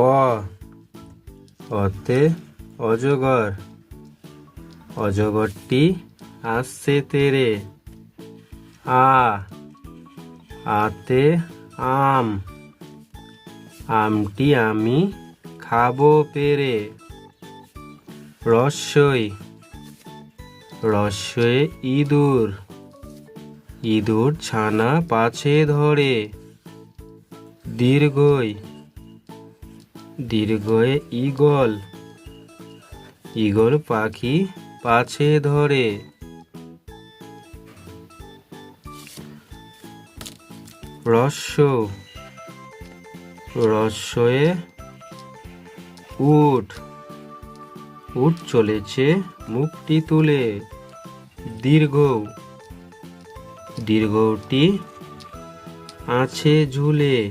অ অতে অজগর, অজগরটি আসছে তেরে। আ, আতে আম। আমটি আমি খাব পেরে। রস্যই রস্যই ইঁদুর। ইঁদুর ছানা পাছে ধরে। দীর্ঘই দীর্ঘয়ে ঈগল। ঈগল পাখি পাছে ধরে। রস্য রস্যয়ে উঠ উঠ চলেছে মুখটি তুলে। দীর্ঘ। দীর্ঘটি আছে ঝুলে।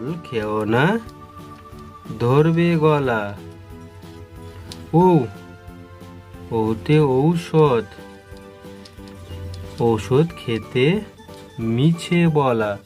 ওল খেও না ধরবে গলা। ও ওতে ঔষধ। ঔষধ খেতে মিছে বলা।